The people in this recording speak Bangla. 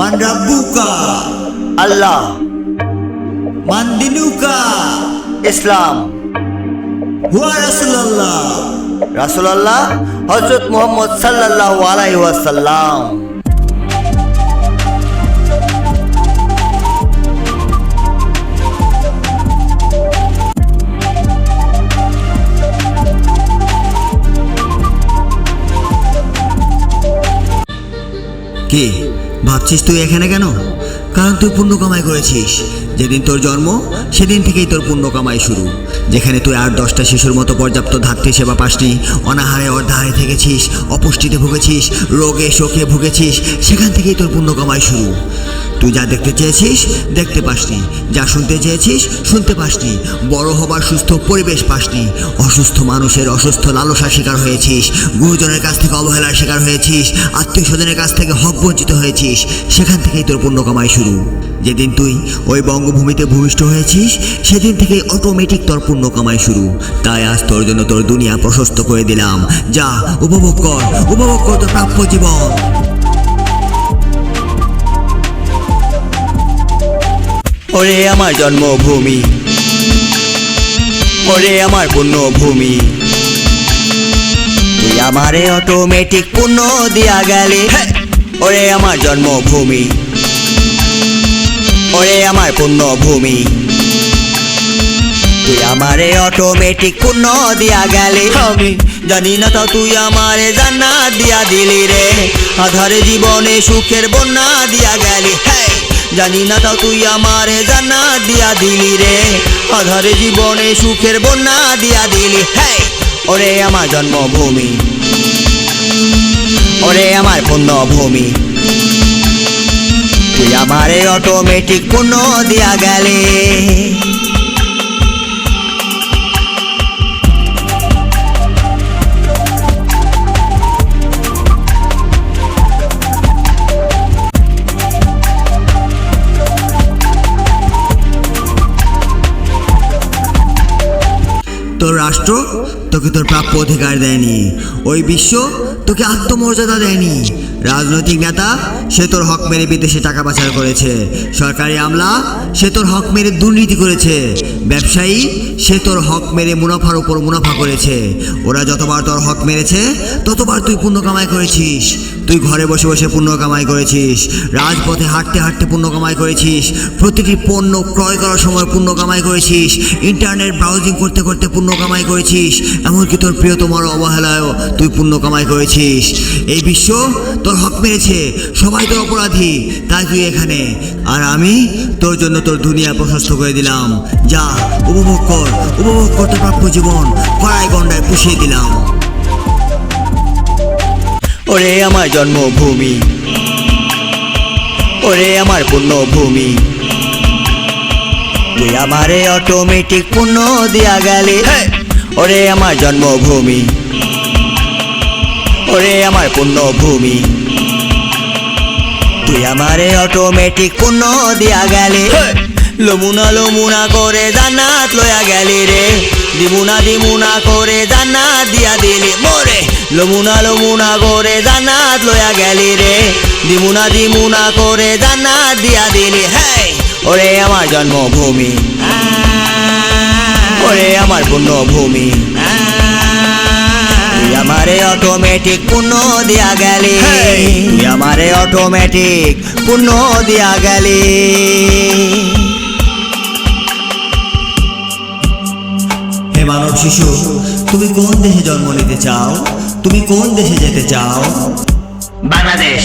Mandabuka Allah. Mandinuka Islam. রাসূলুল্লাহ। হযরত মুহাম্মদ ওয়াসাল্লাম। কে ভাবছিস তুই এখানে কেন? কারণ তুই পুণ্য কামাই করেছিস। যেদিন তোর জন্ম, সেদিন থেকেই তোর পুণ্য কামাই শুরু। যেখানে তুই আর দশটা শিশুর মতো পর্যাপ্ত ধাত্রী সেবা পাসনি, অনাহারে অর্ধাহারে থেকেছিস, অপুষ্টিতে ভুগেছিস, রোগে শোকে ভুগেছিস, সেখান থেকেই তোর পুণ্য কামাই শুরু। তুই যা দেখতে চেয়েছিস, দেখতে পাসনি। যা শুনতে চেয়েছিস, শুনতে পাসনি। বড় হবার সুস্থ পরিবেশ পাসনি। অসুস্থ মানুষের অসুস্থ লালসার শিকার হয়েছিস। গুরুজনের কাছ থেকে অবহেলার শিকার হয়েছিস। আত্মীয় স্বজনের কাছ থেকে হক বঞ্চিত হয়েছিস। সেখান থেকেই তোর পুণ্য কামাই শুরু। যেদিন তুই ওই বঙ্গভূমিতে ভূমিষ্ঠ হয়েছিস, সেদিন থেকে অটোমেটিক তোর পুণ্য কামাই শুরু। তাই আজ তোর জন্য তোর দুনিয়া প্রশস্ত করে দিলাম। যা, উপভোগ কর উপভোগ কর তোর প্রাপ্য জীবন। ওরে আমার জন্মভূমি। ওরে আমার পুণ্যভূমি তুই আমারে অটোমেটিক পুণ্য দিয়া গেলি। ওরে আমার জন্মভূমি। ওরে আমার পুণ্যভূমি তুই আমারে অটোমেটিক পুণ্য দিয়া গেলি। আমি জানি না তো তুই আমারে জান্নাত দিয়া দিলি রে। আধারে জীবনে সুখের বন্যা দিয়া গেলি। হ্যাঁ জানি না তো তুই আমারে জান্নাত দিয়া দিলি রে। আধারে জীবনে সুখের বন্যা দিয়া দিলি। হ্যাঁ ওরে আমার জন্মভূমি। ওরে আমার পুণ্যভূমি আমারে অটোমেটিক পুণ্য দিয়া গেলে। তোর রাষ্ট্র তোকে তোর প্রাপ্য অধিকার দেয়নি। ওই বিশ্ব তোকে আত্মমর্যাদা দেয়নি। রাজনৈতিক নেতা, সে তোর হক মেরে বিদেশে টাকা পাচার করেছে। সরকারি আমলা, সে তোর হক মেরে দুর্নীতি করেছে। ব্যবসায়ী, সে তোর হক মেরে মুনাফার উপর মুনাফা করেছে। ওরা যতবার তোর হক মেরেছে, ততবার তুই পুণ্য কামাই করেছিস। তুই ঘরে বসে বসে পুণ্য কামাই করেছিস, রাজপথে হাঁটতে হাঁটতে পুণ্য কামাই করেছিস, প্রতিটি পণ্য ক্রয় করার সময় পুণ্য কামাই করেছিস ইন্টারনেট ব্রাউজিং করতে করতে পুণ্য কামাই করেছিস, এমনকি তোর প্রিয়তমার অবহেলায়ও তুই পুণ্য কামাই করেছিস। এই বিশ্ব তোর হক মেরেছে, সবাই তোর অপরাধী, তাই তুই এখানে। আর আমি তোর জন্য তোর দুনিয়া প্রশস্ত করে দিলাম। যা, উপভোগ কর, উপভোগ করতে প্রাপ্য জীবন, কড়াই গন্ডায় পুষিয়ে দিলাম। ওরে আমার জন্মভূমি। ওরে আমার পুণ্যভূমি। তুই আমারে অটোমেটিক পুণ্য দিয়া গেলি। ওরে আমার জন্মভূমি। ওরে আমার পুণ্যভূমি। তুই আমারে অটোমেটিক পুণ্য দিয়া গেলি। লমুনা লমুনা করে জান্নাত লয়া গেলি রে। দিমুনা দিমুনা করে জান্নাত দিয়া দিলি। লমুনা লমুনা করে জান্নাত লয়া গেলি রে। দিমুনা দিমুনা করে জান্নাত দিয়া দিলি। হ্যাঁ ওরে আমার জন্মভূমি। ওরে আমার পুণ্যভূমি। আমারে অটোমেটিক পুণ্য দিয়া গেলি। আমারে অটোমেটিক পুণ্য দিয়া গেলি। হে মানব শিশু তুমি কোন দেশে জন্ম নিতে চাও? তুমি কোন দেশে যেতে চাও? বাংলাদেশ।